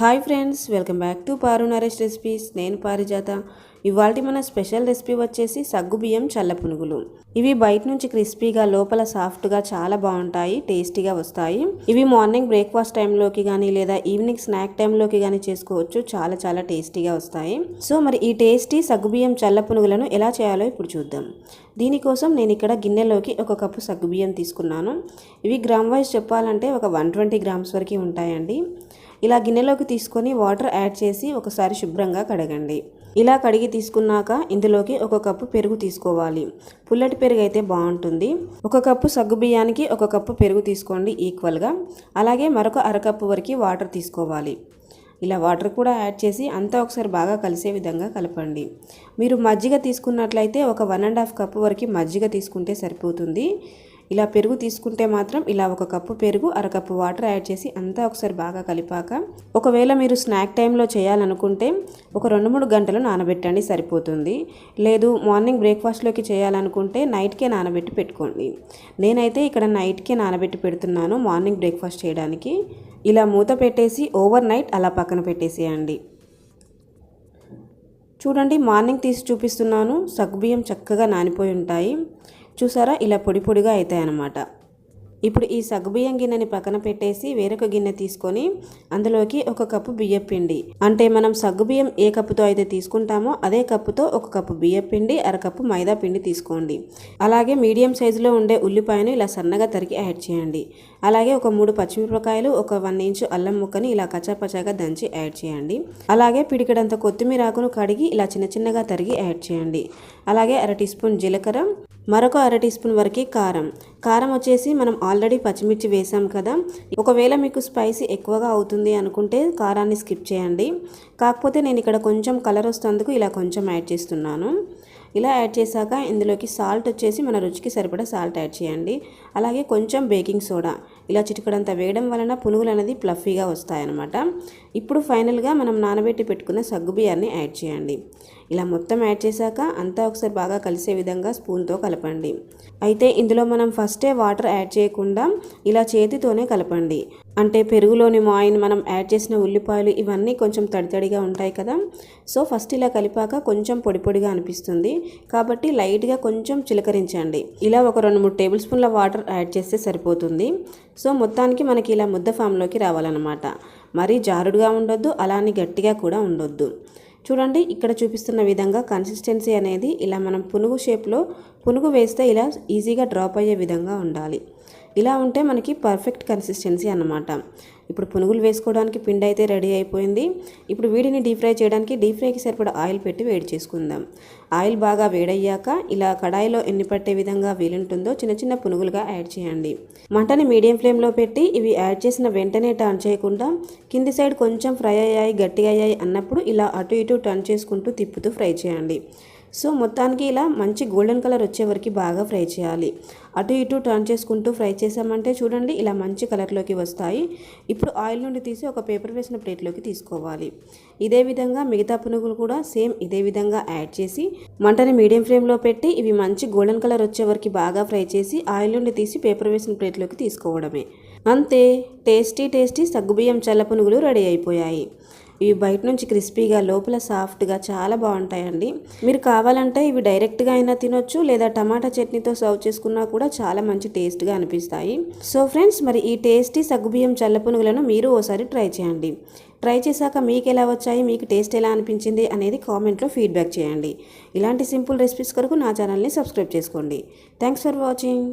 Hi friends welcome back to Paru Naresh recipes. నేను పారిజాత. ఇవాళ మన స్పెషల్ రెసిపీ వచ్చేసి సగ్గు బియ్యం చల్ల పునుగులు. ఇవి బయట నుంచి క్రిస్పీగా లోపల సాఫ్ట్గా చాలా బాగుంటాయి టేస్టీగా వస్తాయి. ఇవి మార్నింగ్ బ్రేక్ఫాస్ట్ టైంలోకి కానీ లేదా ఈవినింగ్ స్నాక్ టైంలోకి కానీ చేసుకోవచ్చు. చాలా చాలా టేస్టీగా వస్తాయి. సో మరి ఈ టేస్టీ సగ్గుబియ్యం చల్ల పునుగులను ఎలా చేయాలో ఇప్పుడు చూద్దాం. దీనికోసం నేను ఇక్కడ గిన్నెలోకి ఒక కప్పు సగ్గుబియ్యం తీసుకున్నాను. ఇవి గ్రామ్ వైజ్ చెప్పాలంటే ఒక వన్ ట్వంటీ గ్రామ్స్ వరకు ఉంటాయండి. ఇలా గిన్నెలోకి తీసుకొని వాటర్ యాడ్ చేసి ఒకసారి శుభ్రంగా కడగండి. ఇలా కడిగి తీసుకున్నాక ఇందులోకి ఒక కప్పు పెరుగు తీసుకోవాలి. పుల్లటి పెరుగు అయితే బాగుంటుంది. ఒక కప్పు సగ్గు బియ్యానికి ఒక కప్పు పెరుగు తీసుకోండి ఈక్వల్గా అలాగే మరొక అరకప్పు వరకు వాటర్ తీసుకోవాలి. ఇలా వాటర్ కూడా యాడ్ చేసి అంతా ఒకసారి బాగా కలిసే విధంగా కలపండి. మీరు మజ్జిగ తీసుకున్నట్లయితే ఒక వన్ అండ్ హాఫ్ కప్పు వరకు మజ్జిగ తీసుకుంటే సరిపోతుంది. ఇలా పెరుగు తీసుకుంటే మాత్రం ఇలా ఒక కప్పు పెరుగు అరకప్పు వాటర్ యాడ్ చేసి అంతా ఒకసారి బాగా కలిపాక ఒకవేళ మీరు స్నాక్ టైంలో చేయాలనుకుంటే ఒక రెండు మూడు గంటలు నానబెట్టండి సరిపోతుంది. లేదు మార్నింగ్ బ్రేక్ఫాస్ట్లోకి చేయాలనుకుంటే నైట్కే నానబెట్టి పెట్టుకోండి. నేనైతే ఇక్కడ నైట్కే నానబెట్టి పెడుతున్నాను మార్నింగ్ బ్రేక్ఫాస్ట్ చేయడానికి. ఇలా మూత పెట్టేసి ఓవర్ నైట్ అలా పక్కన పెట్టేసేయండి. చూడండి మార్నింగ్ తీసి చూపిస్తున్నాను. సగ్గుబియ్యం చక్కగా నానిపోయి ఉంటాయి. చూసారా? ఇలా పొడి పొడిగా అవుతాయి అన్నమాట ఇప్పుడు ఈ సగ్గుబియ్యం గిన్నెని పక్కన పెట్టేసి వేరొక గిన్నె తీసుకొని అందులోకి ఒక కప్పు బియ్యం పిండి. అంటే మనం సగ్గుబియ్యం ఏ కప్పుతో అయితే తీసుకుంటామో అదే కప్పుతో ఒక కప్పు బియ్యం పిండి అరకప్పు మైదా పిండి తీసుకోండి. అలాగే మీడియం సైజులో ఉండే ఉల్లిపాయను ఇలా సన్నగా తరిగి యాడ్ చేయండి. అలాగే ఒక మూడు పచ్చిమిరపకాయలు ఒక వన్ ఇంచు అల్లం ముక్కని ఇలా కచ్చాపచ్చాగా దంచి యాడ్ చేయండి. అలాగే పిడికడంత కొత్తిమీర ఆకును కడిగి ఇలా చిన్న చిన్నగా తరిగి యాడ్ చేయండి. అలాగే అర టీ స్పూన్ జీలకర్ర మరొక అర టీ స్పూన్ వరకు కారం. కారం వచ్చేసి మనం ఆల్రెడీ పచ్చిమిర్చి వేసాం కదా. ఒకవేళ మీకు స్పైసీ ఎక్కువగా అవుతుంది అనుకుంటే కారాన్ని స్కిప్ చేయండి. కాకపోతే నేను ఇక్కడ కొంచెం కలర్ వస్తేందుకు ఇలా కొంచెం యాడ్ చేస్తున్నాను. ఇలా యాడ్ చేశాక ఇందులోకి సాల్ట్ వచ్చేసి మన రుచికి సరిపడా సాల్ట్ యాడ్ చేయండి. అలాగే కొంచెం బేకింగ్ సోడా. ఇలా చిటికడంత వేయడం వలన పునుగులు అనేది ప్లఫీగా వస్తాయన్నమాట. ఇప్పుడు ఫైనల్గా మనం నానబెట్టి పెట్టుకున్న సగ్గుబియ్యాన్ని యాడ్ చేయండి. ఇలా మొత్తం యాడ్ చేశాక అంతా ఒకసారి బాగా కలిసే విధంగా స్పూన్తో కలపండి. అయితే ఇందులో మనం ఫస్టే వాటర్ యాడ్ చేయకుండా ఇలా చేతితోనే కలపండి. అంటే పెరుగులోని మాయిన్ మనం యాడ్ చేసిన ఉల్లిపాయలు ఇవన్నీ కొంచెం తడితడిగా ఉంటాయి కదా. సో ఫస్ట్ ఇలా కలిపాక కొంచెం పొడి పొడిగా అనిపిస్తుంది. కాబట్టి లైట్గా కొంచెం చిలకరించండి. ఇలా ఒక రెండు మూడు టేబుల్ స్పూన్ల వాటర్ యాడ్ చేస్తే సరిపోతుంది. సో మొత్తానికి మనకి ఇలా ముద్ద ఫామ్లోకి రావాలన్నమాట. మరీ జారుడుగా ఉండొద్దు అలానే గట్టిగా కూడా ఉండొద్దు. చూడండి ఇక్కడ చూపిస్తున్న విధంగా కన్సిస్టెన్సీ అనేది ఇలా మనం పునుగు షేప్లో పునుగు వేస్తే ఇలా ఈజీగా డ్రాప్ అయ్యే విధంగా ఉండాలి. ఇలా ఉంటే మనకి పర్ఫెక్ట్ కన్సిస్టెన్సీ అన్నమాట. ఇప్పుడు పునుగులు వేసుకోవడానికి పిండి అయితే రెడీ అయిపోయింది. ఇప్పుడు వీడిని డీప్ ఫ్రై చేయడానికి డీప్ ఫ్రైకి సరిపడా ఆయిల్ పెట్టి వేడి చేసుకుందాం. ఆయిల్ బాగా వేడయ్యాక ఇలా కడాయిలో ఎన్ని పట్టే విధంగా వీలుంటుందో చిన్న చిన్న పునుగులుగా యాడ్ చేయండి. మంటని మీడియం ఫ్లేమ్లో పెట్టి ఇవి యాడ్ చేసిన వెంటనే టర్న్ చేయకుండా కింది సైడ్ కొంచెం ఫ్రై అయ్యాయి గట్టిగా అయ్యాయి అన్నప్పుడు ఇలా అటు ఇటు టర్న్ చేసుకుంటూ తిప్పుతూ ఫ్రై చేయండి. సో మొత్తానికి ఇలా మంచి గోల్డెన్ కలర్ వచ్చే వరకు బాగా ఫ్రై చేయాలి. అటు ఇటు టర్న్ చేసుకుంటూ ఫ్రై చేసామంటే చూడండి ఇలా మంచి కలర్లోకి వస్తాయి. ఇప్పుడు ఆయిల్ నుండి తీసి ఒక పేపర్ వేసిన ప్లేట్లోకి తీసుకోవాలి. ఇదే విధంగా మిగతా పునుగులు కూడా సేమ్ ఇదే విధంగా యాడ్ చేసి మంటని మీడియం ఫ్లేమ్లో పెట్టి ఇవి మంచి గోల్డెన్ కలర్ వచ్చే వరకు బాగా ఫ్రై చేసి ఆయిల్ నుండి తీసి పేపర్ వేసిన ప్లేట్లోకి తీసుకోవడమే. అంతే టేస్టీ టేస్టీ సగ్గుబియ్యం చల్ల పునుగులు రెడీ అయిపోయాయి. ఇవి బయట నుంచి క్రిస్పీగా లోపల సాఫ్ట్గా చాలా బాగుంటాయండి. మీరు కావాలంటే ఇవి డైరెక్ట్గా అయినా తినొచ్చు లేదా టమాటా చట్నీతో సర్వ్ చేసుకున్నా కూడా చాలా మంచి టేస్ట్గా అనిపిస్తాయి. సో ఫ్రెండ్స్ మరి ఈ టేస్టీ సగ్గుబియ్యం చల్లపునుగులను మీరు ఓసారి ట్రై చేయండి. ట్రై చేశాక మీకు ఎలా వచ్చాయి మీకు టేస్ట్ ఎలా అనిపించింది అనేది కామెంట్లో ఫీడ్బ్యాక్ చేయండి. ఇలాంటి సింపుల్ రెసిపీస్ కొరకు నా ఛానల్ని సబ్స్క్రైబ్ చేసుకోండి. Thanks for watching.